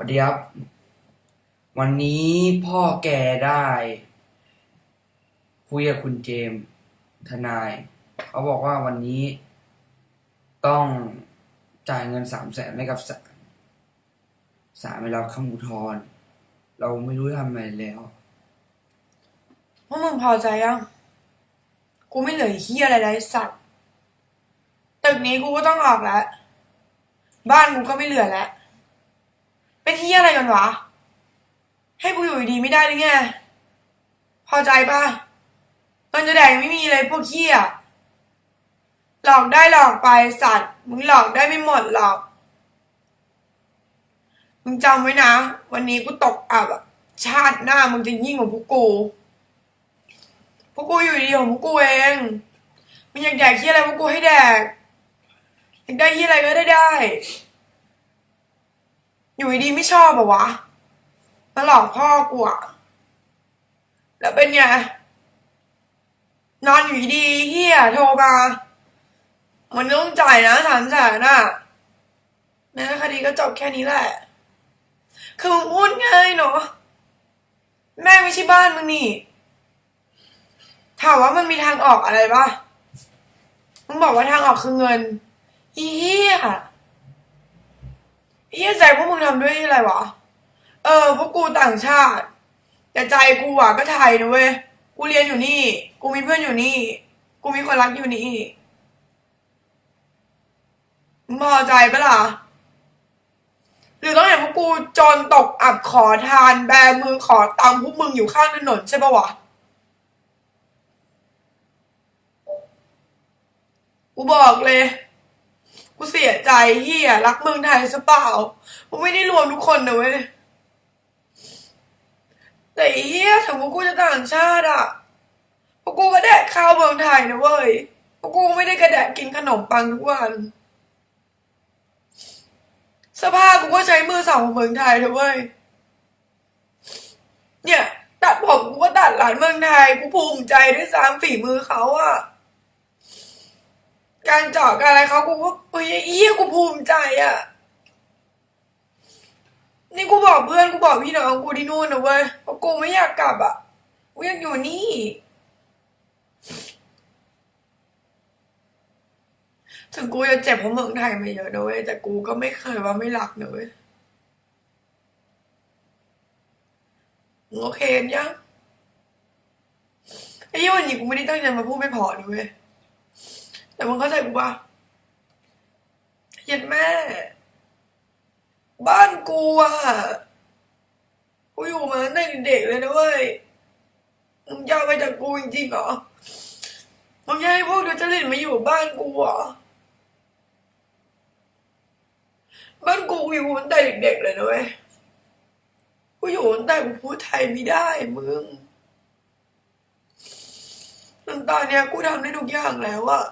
วัสดีครับ วันนี้พ่อแกได้ คุยกับคุณเจมส์ทนาย เขาบอกว่าวันนี้ต้องจ่ายเงินสามแสนให้กับศาลศาลไม่รับคำอุทธรณ์เราไม่รู้ทำอะไรแล้วพวกมึงพอใจยังกูไม่เหลือเฮียอะไรแล้วสัตว์ตึกนี้กูก็ต้องออกแล้ว บ้านกูก็ไม่เหลือแล้ว เป็นเฮียอะไรกันวะ ให้กูอยู่ดีไม่ได้หรือไง พอใจปะตอนจะแดกยังไม่มีเลยพวกเฮียหลอกได้หลอกไปสัตว์ มึงหลอกได้ไม่หมดหรอก มึงจำไว้นะ วันนี้กูตกอับอะชาติหน้ามึงจะยิ่งกว่าพวกกู พวกกูอยู่ดีของพวกกูเองมึงอยากแดกที่อะไรพวกกูให้แดกอยากได้ที่อะไรก็ได้ได้ อยู่ดีไม่ชอบเหรอวะมาหลอกพ่อกูอะแล้วเป็นไงนอนอยู่ดีเฮียโทรมา มันต้องจ่ายนะสามแสนน่ะแม้คดีก็จบแค่นี้แหละ คือมึงพูดง่ายเนาะแม่ไม่ใช่บ้านมึงนี่ ถามว่ามันมีทางออกอะไรปะมึงบอกว่าทางออกคือเงิน อีเหี้ย เหี้ยใจพวกมึงทำด้วยอะไรวะ เออ พวกกูต่างชาติ แต่ใจกูอะก็ไทยนะเว้ย กูเรียนอยู่นี่ กูมีเพื่อนอยู่นี่ กูมีคนรักอยู่นี่มึงพอใจปะล่ะ หรือต้องเห็นพวกกูจนตกอับขอทานแบมือขอตังค์พวกมึงอยู่ข้างถนนใช่ปะวะ กูบอกเลย กูเสียใจเฮียรักเมืองไทยซะเปล่ากูไม่ได้รวมทุกคนนะเว้ยแต่เฮียถึงพวกกูจะต่างชาติอะพวกกูก็แดกข้าวเมืองไทยนะเว้ยพวกกูไม่ได้กระแดกกินขนมปังทุกวันสภาพกูก็ใช้มือสองของเมืองไทยนะเว้ยเนี่ย ตัดผมกูก็ตัดหลานเมืองไทยกูภูมิใจด้วยซ้ำฝีมือเขาอะ การเจาะการอะไรเขากูก็เฮ้ยเอี้ยกูภูมิใจอะนี่กูบอกเพื่อนกูบอกพี่น้องกูที่นู่นนะเว้ยเพราะกูไม่อยากกลับอะกูอยากอยู่นี่ ถึงกูจะเจ็บเพราะเมืองไทยมาเยอะนะเว้ยแต่กูก็ไม่เคยว่าไม่รักนะเว้ยโอเคยังไอ้ยี่วันนี้กูไม่ได้ตั้งใจมาพูดไม่พอนะเว้ย แต่มึงเข้าใจกูปะเห็นแม่ บ้านกูอะกูอยู่มาตั้งแต่เด็กเลยนะเว้ยมึงจะเอาไปจากกูจริงๆเหรอมึงจะให้พวกเดจริตมาอยู่บ้านกูเหรอบ้านกูอยู่ตั้งแต่เด็กๆเลยนะเว้ยกูอยู่ตั้งแต่กูพูดไทยไม่ได้มึงตอนเนี้ยกูทำได้ทุกอย่างแล้วอะ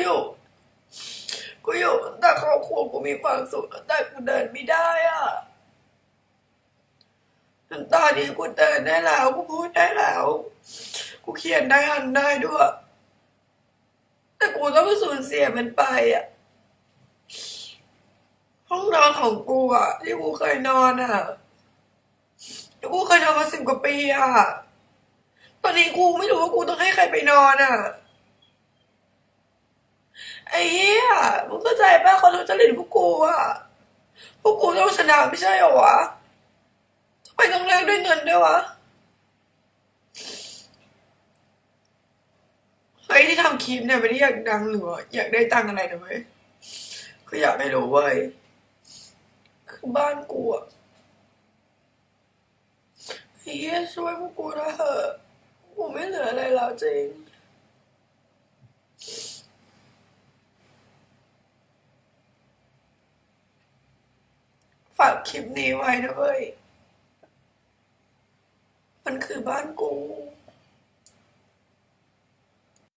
อยู่ กูอยู่แต่ครอบครัวกูมีความสุขแต่กูเดินไม่ได้อะตอนนี้กูเดินได้แล้วกูพูดได้แล้ว กูเขียนได้อ่านได้ด้วยแต่กูต้องสูญเสียมันไปอะห้องนอนของกูอะ ที่กูเคยนอนอะที่กูเคยนอนมาสิบกว่าปีอะตอนนี้กูไม่รู้ว่ากูต้องให้ใครไปนอนอะ ไอ้เหี้ยมึงเข้าใจป่ะเขารู้จริตพวกกูอะพวกกูต้องชนะไม่ใช่เหรอวะทำไมต้องแลกด้วยเงินด้วยวะเฮ้ยที่ทำคลิปเนี่ยไม่ได้อยากดังหรือว่าอยากได้ตังอะไรนะเว้ยคืออยากให้รู้เว้ยคือบ้านกูอะเฮียช่วยพวกกูนะเถอะกูไม่เหลืออะไรแล้วจริง ฝากคลิปนี้ไว้นะเว้ยมันคือบ้านกู